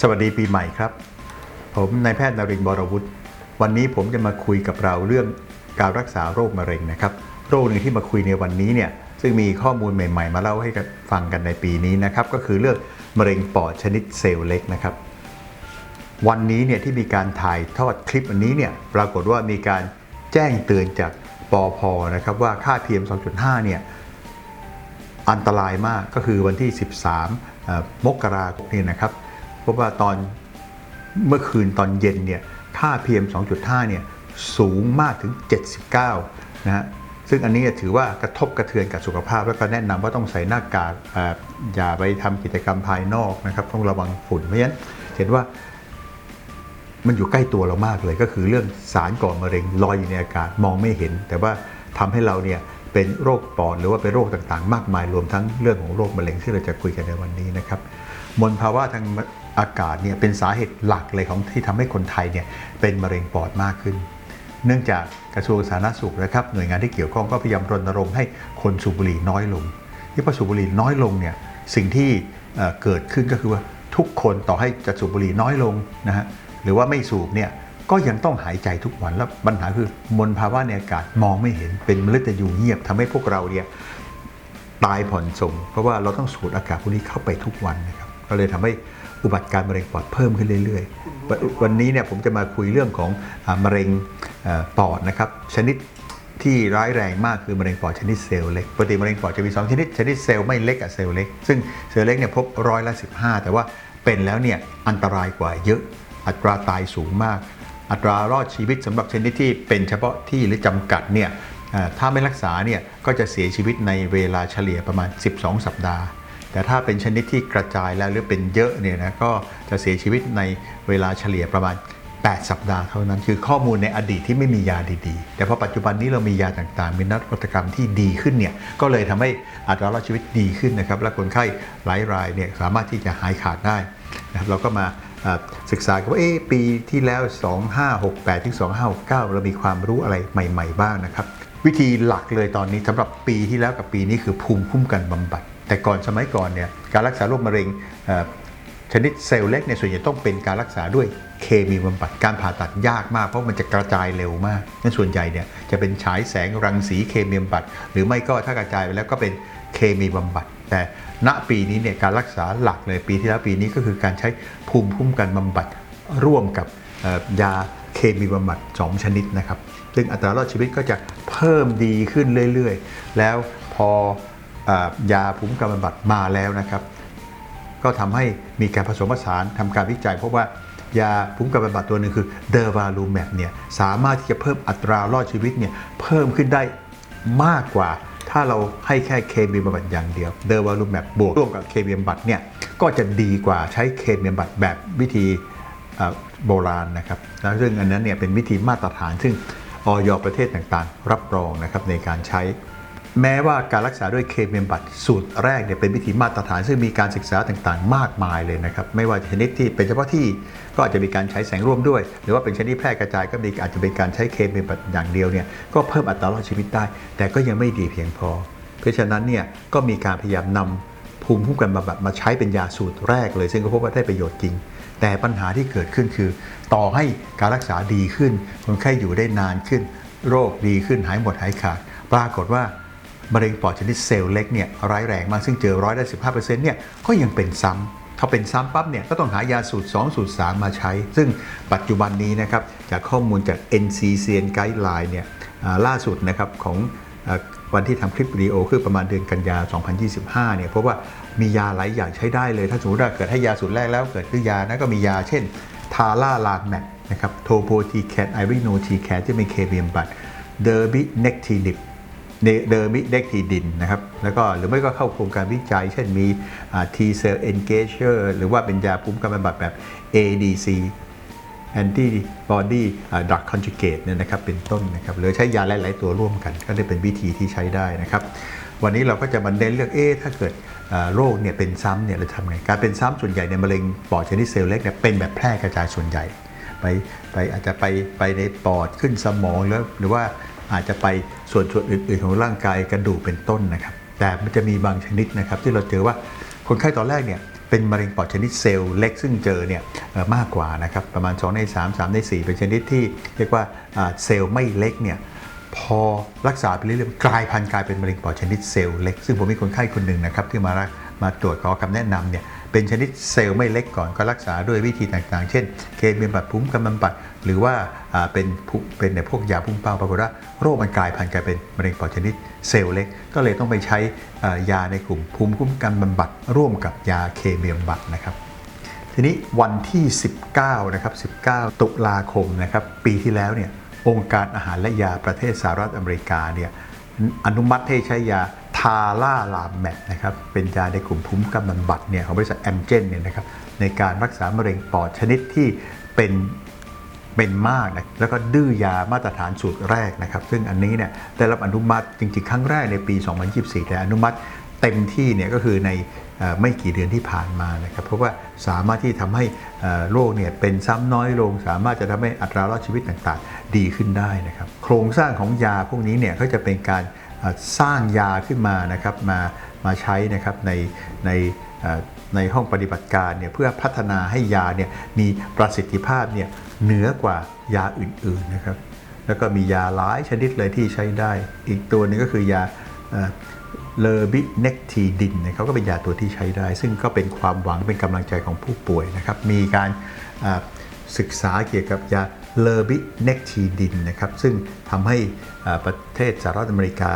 สวัสดีปีใหม่ครับ ผมนายแพทย์นรินทร์บรวุฒิวันนี้ผมจะมาคุยกับเราเรื่องการรักษาโรคมะเร็งนะครับ โรคหนึ่งที่มาคุยในวันนี้เนี่ยซึ่งมีข้อมูลใหม่ ๆ มาเล่าให้กับฟังกันในปีนี้นะครับก็คือเรื่องมะเร็งปอดชนิดเซลล์เล็กนะครับ วันนี้เนี่ยที่มีการถ่ายทอดคลิปอันนี้เนี่ยปรากฏว่ามีการแจ้งเตือนจากปอพนะครับว่าค่า PM 2.5เนี่ยอันตรายมากก็คือวันที่ 13 มกราคมนี่นะครับ พราะว่าตอนเมื่อคืนตอนเย็นเนี่ยค่า PM 2.5เนี่ยสูงมากถึง 79 นะฮะซึ่งอันนี้ถือว่ากระทบกระเทือนกับสุขภาพ แล้วก็แนะนำว่าต้องใส่หน้ากากเอ่อย่าไปทำกิจกรรมภายนอกนะครับต้องระวังฝุ่นเพราะฉะนั้นเห็นว่ามันอยู่ใกล้ตัวเรามากเลย ก็คือเรื่องสารก่อมะเร็งลอยอยู่ในอากาศมองไม่เห็น แต่ว่าทำให้เราเนี่ยเป็นโรคปอดหรือว่าเป็นโรคต่างๆ มากมายรวมทั้งเรื่องของโรคมะเร็งที่เราจะคุยกันในวันนี้นะครับมลภาวะทาง อากาศเนี่ยเป็นสาเหตุหลักเลยของที่ทำให้คนไทยเนี่ยเป็นมะเร็งปอดมากขึ้น เนื่องจากกระทรวงสาธารณสุขนะครับหน่วยงานที่เกี่ยวข้องก็พยายามรณรงค์ให้คนสูบบุหรี่น้อยลงที่พอสูบบุหรี่น้อยลงเนี่ยสิ่งที่เกิดขึ้นก็คือว่าทุกคนต่อให้จะสูบบุหรี่น้อยลงนะฮะหรือว่าไม่สูบเนี่ยก็ยังต้องหายใจทุกวันแล้วปัญหาคือมลภาวะในอากาศมองไม่เห็นเป็นมลพิษยูเงียบทำให้พวกเราเนี่ยตายผ่อนส่งเพราะว่าเราต้องสูดอากาศพวกนี้เข้าไปทุกวันนะครับก็เลยทำให้ อุบัติการมะเร็งปอดเพิ่มขึ้นเรื่อยๆ วันนี้เนี่ยผมจะมาคุยเรื่องของอมะเร็งอปอดนะครับชนิดที่ร้ายแรงมากคือมะเร็งปอดชนิดเซลล์เล็กปกติมะเร็งปอดจะมี 2 ชนิด ชนิดเซลล์ไม่เล็กกับเซลล์เล็ก ซึ่งเซลล์เล็กเนี่ยพบร้อยละ 15 แต่ว่าเป็นแล้วเนี่ยอันตรายกว่าเยอะ อัตราตายสูงมาก อัตรารอดชีวิตสำหรับชนิดที่เป็นเฉพาะที่หรือจำกัดเนี่ยถ้าไม่รักษาเนี่ยก็จะเสียชีวิตในเวลาเฉลี่ยประมาณ 12 สัปดาห์ แต่ถ้าเป็นชนิดที่กระจายแล้วหรือเป็นเยอะเนี่ยนะก็จะเสียชีวิตในเวลาเฉลี่ยประมาณ 8 สัปดาห์เท่านั้น คือข้อมูลในอดีตที่ไม่มียาดีๆ แต่พอปัจจุบันนี้เรามียาต่างๆ มีนวัตกรรมที่ดีขึ้นเนี่ยก็เลยทำให้อัตรารอดชีวิตดีขึ้นนะครับ และคนไข้หลายรายเนี่ยสามารถที่จะหายขาดได้นะครับเราก็มาศึกษากันว่าเอ๊ะปีที่แล้ว 2568 ถึง 2569 เรามีความรู้อะไรใหม่ ๆ บ้างนะครับ วิธีหลักเลยตอนนี้สำหรับปีที่แล้วกับปีนี้คือภูมิคุ้มกันบำบัด แต่ก่อนสมัยก่อนเนี่ยการรักษาโรคมะเร็งชนิดเซลล์เล็กเนี่ยส่วนใหญ่ต้องเป็นการรักษาด้วยเคมีบำบัดการผ่าตัดยากมากเพราะมันจะกระจายเร็วมากนั่นส่วนใหญ่เนี่ยจะเป็นฉายแสงรังสีเคมีบำบัด หรือไม่ก็ถ้ากระจายไปแล้วก็เป็นเคมีบำบัด แต่ณปีนี้เนี่ยการรักษาหลักเลยปีที่แล้วปีนี้ก็คือการใช้ภูมิคุ้มกันบำบัดร่วมกับยา เคมีบำบัดสองชนิดนะครับ ซึ่งอัตรารอดชีวิตก็จะเพิ่มดีขึ้นเรื่อยๆ แล้วพออ่อยาภูมิคุ้มกันบำบัดมาแล้วนะครับ ก็ทำให้มีการผสมผสานทำการวิจัย เพราะว่ายาภูมิคุ้มกันบำบัดตัวหนึ่งคือเดอร์วาลูแมปเนี่ยสามารถที่จะเพิ่มอัตรารอดชีวิตเนี่ยเพิ่มขึ้นได้มากกว่า ถ้าเราให้แค่เคมีบำบัดอย่างเดียวเดอร์วาลูแมปบวกร่วมกับเคมีบำบัดเนี่ยก็จะดีกว่าใช้เคมีบำบัดแบบวิธี โบราณนะครับแล้วซึ่งอันนั้นเนี่ยเป็นวิธีมาตรฐาน ซึ่งออยประเทศต่างๆ รับรองนะครับในการใช้ แม้ว่าการรักษาด้วยเคมีบำบัดสูตรแรกเนี่ยเป็นวิธีมาตรฐาน ซึ่งมีการศึกษาต่างๆ มากมายเลยนะครับ ไม่ว่าชนิดที่เป็นเฉพาะที่ก็อาจจะมีการใช้แสงร่วมด้วย หรือว่าเป็นชนิดแพร่กระจายก็มีอาจจะเป็นการใช้เคมีบำบัดอย่างเดียวเนี่ยก็เพิ่มอัตรารอดชีวิตได้ แต่ก็ยังไม่ดีเพียงพอ เพราะฉะนั้นเนี่ยก็มีการพยายามนำภูมิคุ้มกันบำบัดมาใช้เป็นยาสูตรแรกเลย ซึ่งก็พบว่าได้ประโยชน์จริง แต่ปัญหาที่เกิดขึ้นคือ ต่อให้การรักษาดีขึ้น คนไข้อยู่ได้นานขึ้น โรคดีขึ้นหายหมดหายขาด ปรากฏว่ามะเร็งปอดชนิดเซลล์เล็กเนี่ยร้ายแรงมากซึ่งเจอร้อยละสิเนี่ยก็ยังเป็นซ้ำถ้าเป็นซ้ำปั๊บเนี่ยก็ต้องหายาสูตร 2 สูตร 3 มาใช้ ซึ่งปัจจุบันนี้นะครับจากข้อมูลจาก NCCN Guideline เนี่ยล่าสุดนะครับของ วันที่ทำคลิปวิดีโอคือประมาณเดือนกันยา 2025 เนี่ยเพราะว่ามียาหลายอย่างใช้ได้เลย ถ้าสมมติว่าเกิดให้ยาสูตรแรกแล้วเกิดคือยานะก็มียาเช่นทาร่าลาแมกนะครับโทโพทีแคทไอริโนทีแคทที่เป็นเคเบียมบัตเดอร์บิเนกทีลิปเดอร์มิเด็กทีดินนะครับแล้วก็หรือไม่ก็เข้าโครงการวิจัย เช่นมี T cell engager หรือว่าเป็นยาภูมิคุ้มกันบำบัดแบบ ADC antibody drug conjugate เนี่ยนะครับเป็นต้นนะครับหรือใช้ยาหลาย ๆ ตัวร่วมกัน ก็ได้เป็นวิธีที่ใช้ได้นะครับ วันนี้เราก็จะมาเน้นเรื่องเอ๊ถ้าเกิดโรคเนี่ยเป็นซ้ำเนี่ยเราทำไง การเป็นซ้ำส่วนใหญ่ในมะเร็งปอดชนิดเซลล์เล็กเนี่ยเป็นแบบแพร่กระจายส่วนใหญ่ ไปไปอาจจะไปไปในปอดขึ้นสมองแล้วหรือว่าอาจจะไปส่วนส่วนอื่น ๆ ของร่างกายกระดูกเป็นต้นนะครับ แต่มันจะมีบางชนิดนะครับที่เราเจอว่าคนไข้ตอนแรกเนี่ย เป็นมะเร็งปอดชนิดเซลล์เล็กซึ่งเจอเนี่ยมากกว่านะครับประมาณ 2 ใน 3 3 ใน 4 เป็นชนิดที่เรียกว่าเซลล์ไม่เล็กเนี่ยพอรักษาไปเรื่อยๆกลายพันธุ์กลายเป็นมะเร็งปอดชนิดเซลล์เล็ก ซึ่งผมมีคนไข้คนหนึ่งนะครับที่มารักมาตรวจขอคำแนะนำเนี่ย เป็นชนิดเซลล์ไม่เล็กก่อนก็รักษาด้วยวิธีต่างๆ เช่น เคมีบำบัดภูมิกำบำบัด หรือว่าเป็นเป็นในพวกยาพุ่งเป้าปรากฏว่าโรคมันกลายพันธุ์กลายเป็นมะเร็งปอดชนิดเซลล์เล็ก ก็เลยต้องไปใช้ยาในกลุ่มภูมิคุ้มกันบำบัด ร่วมกับยาเคมีบำบัดนะครับทีนี้วันที่ 19 นะครับ 19 ตุลาคมนะครับปีที่แล้วเนี่ยองค์การอาหารและยาประเทศสหรัฐอเมริกาเนี่ยอนุมัติให้ใช้ยาาล่าลามแมกนะครับ เป็นยาในกลุ่มภูมิกำบำบัดเนี่ยของบริษัทแอมเจนเนี่ยนะครับในการรักษามะเร็งปอดชนิดที่เป็นเป็นมากนะแล้วก็ดื้อยามาตรฐานสูตรแรกนะครับ ซึ่งอันนี้เนี่ยได้รับอนุมัติจริงๆ ครั้งแรกในปี 2024 แต่อนุมัติเต็มที่เนี่ยก็คือในไม่กี่เดือนที่ผ่านมานะครับเพราะว่าสามารถที่ทำให้โรคเนี่ยเป็นซ้ำน้อยลง สามารถจะทำให้อัตรารอดชีวิตต่างๆ ดีขึ้นได้นะครับ โครงสร้างของยาพวกนี้เนี่ยก็จะเป็นการ สร้างยาขึ้นมานะครับมามาใช้นะครับในในในห้องปฏิบัติการเนี่ยเพื่อพัฒนาให้ยาเนี่ยมีประสิทธิภาพเนี่ยเหนือกว่ายาอื่นๆนะครับ แล้วก็มียาหลายชนิดเลยที่ใช้ได้ อีกตัวหนึงก็คือยาเลอบิเนกทีดินนะครับก็เป็นยาตัวที่ใช้ได้ ซึ่งก็เป็นความหวังเป็นกำลังใจของผู้ป่วยนะครับ มีการศึกษาเกี่ยวกับยา เลอบิเนกทีดินนะครับซึ่งทำให้ประเทศสหรัฐอเมริกา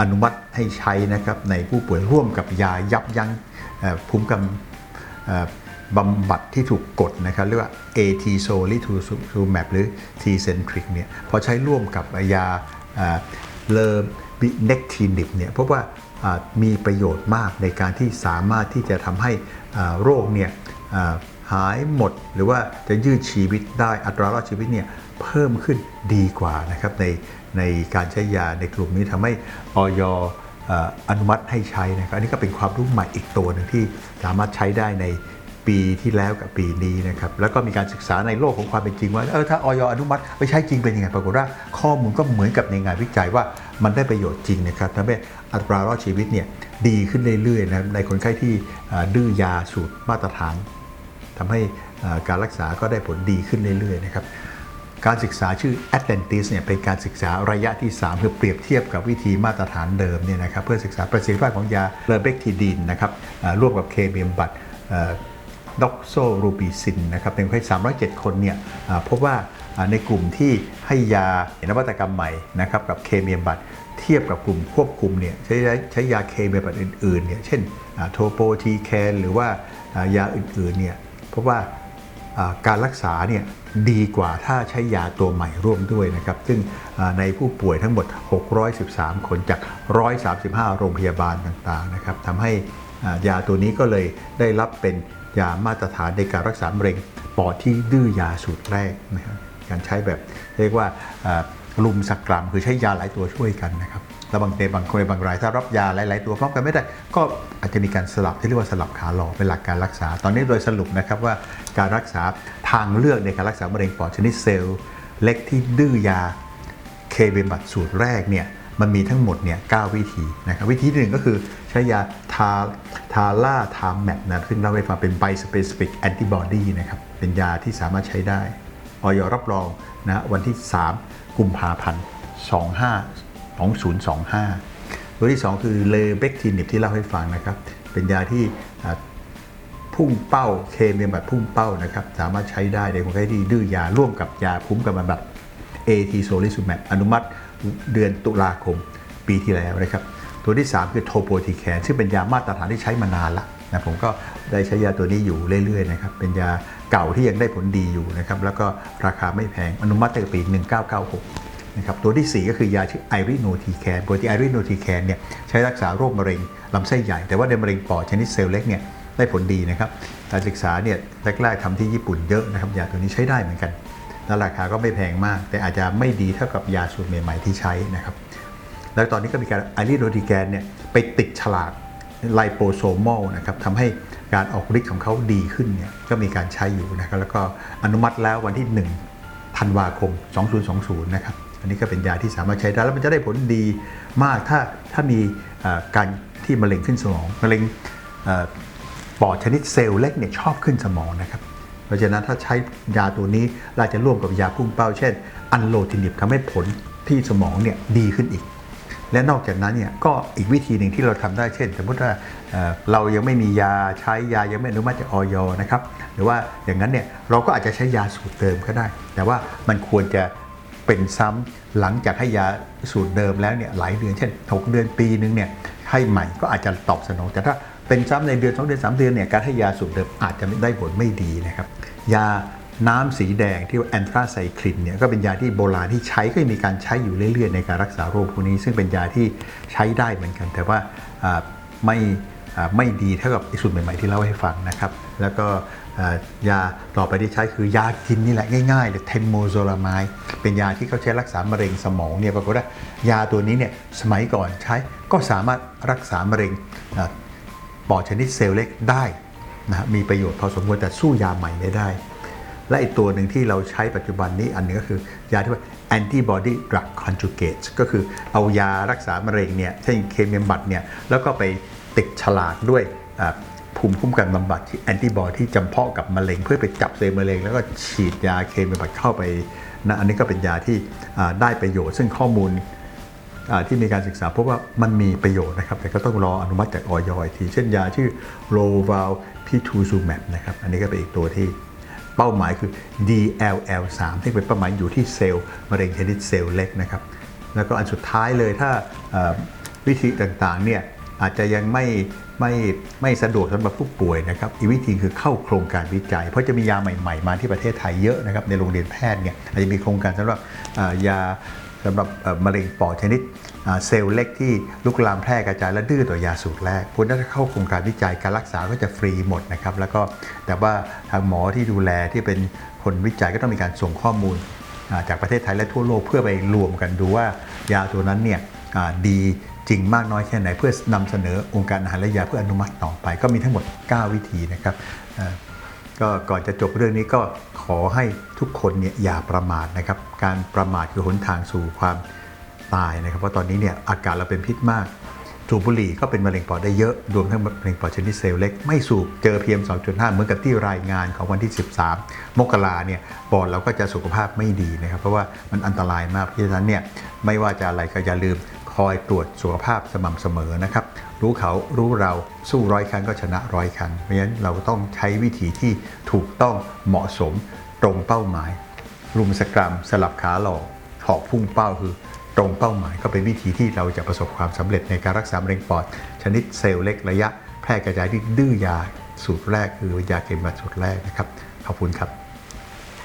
อนุมัติให้ใช้นะครับในผู้ป่วยร่วมกับยายับยั้งภูมิกำเอ่อบำบัดที่ถูกกดนะครับเรียกว่า AT s o l i t u m a b หรือ T Centric เนี่ยพอใช้ร่วมกับยาเลอบิเนกทีนิบเนี่ยพบว่ามีประโยชน์มากในการที่สามารถที่จะทำให้โรคเนี่ย หายหมด หรือว่าจะยืดชีวิตได้อัตรารอดชีวิตเนี่ยเพิ่มขึ้นดีกว่านะครับในในการใช้ยาในกลุ่มนี้ทำให้ออยอนุมัติให้ใช้นะครับอันนี้ก็เป็นความรู้ใหม่อีกตัวหนึ่งที่สามารถใช้ได้ในปีที่แล้วกับปีนี้นะครับแล้วก็มีการศึกษาในโลกของความเป็นจริงว่าเออถ้าออยอนุมัติไปใช้จริงเป็นยังไงปรากฏว่าข้อมูลก็เหมือนกับในงานวิจัยว่ามันได้ประโยชน์จริงนะครับทำให้อัตรารอดชีวิตเนี่ยดีขึ้นเรื่อยๆนะครับในคนไข้ที่ดื้อยาสูตรมาตรฐาน ทำให้การรักษาก็ได้ผลดีขึ้นเรื่อยๆนะครับการศึกษาชื่อ Atlantis เนี่ยเป็นการศึกษาระยะที่3เพื่อเปรียบเทียบกับวิธีมาตรฐานเดิมเนี่ยนะครับเพื่อศึกษาประสิทธิภาพของยาเลเบกทีดินนะครับร่วมกับเคมีบำบัดด็อกโซรูบิซินนะครับเป็นคนไข้307 คนเนี่ยพบว่าในกลุ่มที่ให้ยานวัตกรรมใหม่นะครับกับเคมีบำบัดเทียบกับกลุ่มควบคุมเนี่ยใช้ใช้ยาเคมีบำบัดอื่นๆเนี่ยเช่นโทโปทีแคนหรือว่ายาอื่นๆเนี่ย พบว่าอ่าการรักษาเนี่ยดีกว่าถ้าใช้ยาตัวใหม่ร่วมด้วยนะครับ ซึ่งในผู้ป่วยทั้งหมด 613 คนจาก 135 โรงพยาบาลต่างๆนะครับทำให้ยาตัวนี้ก็เลยได้รับเป็นยามาตรฐานในการรักษามะเร็งปอดที่ดื้อยาสูตรแรกนะครับการใช้แบบเรียกว่า ลุมสักกรัมคือใช้ยาหลายตัวช่วยกันนะครับแล้วบางในบางคนในบางรายถ้ารับยาหลาย ๆ ตัวพร้อมกันไม่ได้ ก็อาจจะมีการสลับที่เรียกว่าสลับขาหลอกเป็นหลักการรักษา ตอนนี้โดยสรุปนะครับว่าการรักษาทางเลือกในการรักษามะเร็งปอดชนิดเซลล์เล็กที่ดื้อยาเคเบมบัดสูตรแรกเนี่ยมันมีทั้งหมดเนี่ย9วิธีนะครับวิธีหนึ่งก็คือใช้ยาทาทาล่าทามแมปนะซึ่งเราไปฟังเป็นไบสเปซิฟิกแอนติบอดีนะครับเป็นยาที่สามารถใช้ได้ออยรับรองนะวันที่ 3 กุมภาพันธ์ 25 2025 ตัวที่ 2 คือเลเบกทีนิบที่เล่าให้ฟังนะครับ เป็นยาที่พุ่งเป้าเคมีแบบพุ่งเป้านะครับ สามารถใช้ได้ในคนไข้ที่ดื้อยาร่วมกับยาภูมิกำบัด AT s o l i z u m a b อนุมัติเดือนตุลาคมปีที่แล้วนะครับ ตัวที่ 3 คือโทโปทีแคนซึ่งเป็นยามาตรฐานที่ใช้มานานละนะผมก็ได้ใช้ยาตัวนี้อยู่เรื่อยๆนะครับ เป็นยา เก่าที่ยังได้ผลดีอยู่นะครับแล้วก็ราคาไม่แพงอนุมัติตั้งแต่ปี 1996นะครับตัวที่ 4 ก็คือยาชื่อไอริโนทีแคนปกติไอริโนทีแคนเนี่ยใช้รักษาโรคมะเร็งลำไส้ใหญ่ แต่ว่าในมะเร็งปอดชนิดเซลล์เล็กเนี่ยได้ผลดีนะครับการศึกษาเนี่ยแรกๆทำที่ญี่ปุ่นเยอะนะครับยาตัวนี้ใช้ได้เหมือนกันแล้วราคาก็ไม่แพงมาก แต่อาจจะไม่ดีเท่ากับยาสูตรใหม่ๆที่ใช้นะครับแล้วตอนนี้ก็มีการไอริโนทีแกนเนี่ยไปติดฉลากไลโปโซมอลนะครับทำให้ การออกฤทธิ์ของเขาดีขึ้นเนี่ยก็มีการใช้อยู่นะครับแล้วก็อนุมัติแล้ววันที่ 1 ธันวาคม 2020 นะครับ อันนี้ก็เป็นยาที่สามารถใช้ได้แล้วมันจะได้ผลดีมากถ้าถ้ามีการที่มะเร็งขึ้นสมองมะเร็งอปอดชนิดเซลล์เล็กเนี่ยชอบขึ้นสมองนะครับ เพราะฉะนั้นถ้าใช้ยาตัวนี้เราจะร่วมกับยาพุ่งเป้า เช่น อันโลทินิบทำให้ผลที่สมองเนี่ยดีขึ้นอีก และนอกจากนั้นเนี่ยก็อีกวิธีหนึ่งที่เราทำได้เช่น สมมติว่าเรายังไม่มียาใช้ยายังไม่อนุมัติจากออยนะครับหรือว่าอย่างนั้นเนี่ยเราก็อาจจะใช้ยาสูตรเดิมก็ได้ แต่ว่ามันควรจะเป็นซ้ำหลังจากให้ยาสูตรเดิมแล้วเนี่ยหลายเดือนเช่น6เดือนปีนึงเนี่ยให้ใหม่ก็อาจจะตอบสนอง แต่ถ้าเป็นซ้ำในเดือน2เดือน3เดือนเนี่ยการให้ยาสูตรเดิมอาจจะไได้ผลไม่ดีนะครับยา น้ำสีแดงที่ว่าแอนทราไซคลินเนี่ยก็เป็นยาที่โบราณที่ใช้ก็ยังมีการใช้อยู่เรื่อย ๆ ในการรักษาโรคพวกนี้ ซึ่งเป็นยาที่ใช้ได้เหมือนกัน แต่ว่าไม่ไม่ดีเท่ากับอีสูตรใหม่ๆที่เล่าให้ฟังนะครับ แล้วก็ยาต่อไปที่ใช้คือยากินนี่แหละง่ายๆเลยเทมโมโซลามายเป็นยาที่เขาใช้รักษามะเร็งสมองเนี่ยปรากฏว่ายาตัวนี้เนี่ยสมัยก่อนใช้ก็สามารถรักษามะเร็งปอดชนิดเซลล์เล็กได้นะฮะมีประโยชน์พอสมควรแต่สู้ยาใหม่ไม่ได้ และอีกตัวหนึ่งที่เราใช้ปัจจุบันนี้อันหนึงก็คือยาที่ว่า antibody drug conjugate ก็คือเอายารักษามะเร็งเนี่ยเช่นเคมีบำบัดเนี่ยแล้วก็ไปติดฉลากด้วยภูมิคุ้มกันบำบัดที่แอนติบอดีที่จำเพาะกับมะเร็ง เพื่อไปจับเซลล์มะเร็ง แล้วก็ฉีดยาเคมีบำบัดเข้าไปนะอันนี้ก็เป็นยาที่ได้ประโยชน์ ซึ่งข้อมูลที่มีการศึกษาพบว่ามันมีประโยชน์นะครับ แต่ก็ต้องรออนุมัติจากออยอีกทีเช่นยาชื่อโรวาลพิทูซูแมปนะครับ อันนี้ก็เป็นอีกตัวที่ เป้าหมายคือ DLL3 ที่เป็นเป้าหมายอยู่ที่เซลล์มะเร็งชนิดเซลล์เล็กนะครับ แล้วก็อันสุดท้ายเลยถ้าวิธีต่างๆเนี่ยอาจจะยังไม่ไม่ไม่สะดวกสำหรับผู้ป่วยนะครับ อีกวิธีคือเข้าโครงการวิจัย เพราะจะมียาใหม่ๆ มาที่ประเทศไทยเยอะนะครับ ในโรงเรียนแพทย์เนี่ยอาจจะมีโครงการสำหรับยาสำหรับมะเร็งปอดชนิด เซลล์เล็กที่ลุกลามแพร่กระจายและดื้อต่อยาสูตรแรกคุณถ้าเข้าโครงการวิจัยการรักษาก็จะฟรีหมดนะครับแล้วก็แต่ว่าทางหมอที่ดูแลที่เป็นคนวิจัยก็ต้องมีการส่งข้อมูลจากประเทศไทยและทั่วโลกเพื่อไปรวมกันดูว่ายาตัวนั้นเนี่ยดีจริงมากน้อยแค่ไหนเพื่อนำเสนอองค์การอาหารและยาเพื่ออนุมัติต่อไป ก็มีทั้งหมด 9 วิธีนะครับก็ก่อนจะจบเรื่องนี้ก็ขอให้ทุกคนเนี่ยอย่าประมาทนะครับ การประมาทคือหนทางสู่ความ ตายนะครับเพราะตอนนี้เนี่ยอากาศเราเป็นพิษมากสูบบุหรี่ก็เป็นมะเร็งปอดได้เยอะ รวมทั้งมะเร็งปอดชนิดเซลล์เล็ก ไม่สูบเจอ PM 2.5 เหมือนกับที่รายงานของวันที่ 13 มกราเนี่ยปอดเราก็จะสุขภาพไม่ดีนะครับ เพราะว่ามันอันตรายมากเพราะฉะนั้นเนี่ยไม่ว่าจะอะไรก็อย่าลืมคอยตรวจสุขภาพสม่ำเสมอนะครับ รู้เขารู้เราสู้ร้อยครั้งก็ชนะร้อยครั้ง เพราะฉะนั้นเราต้องใช้วิธีที่ถูกต้องเหมาะสมตรงเป้าหมายรุมสกรัมสลับขาหลอกหอกพุ่งเป้าคือ ตรงเป้าหมายก็เป็นวิธีที่เราจะประสบความสำเร็จในการรักษามะเร็งปอด ชนิดเซลล์เล็กระยะแพร่กระจายที่ดื้อยาสูตรแรกคือยาเคมีบำบัดสูตรแรกนะครับ ขอบคุณครับ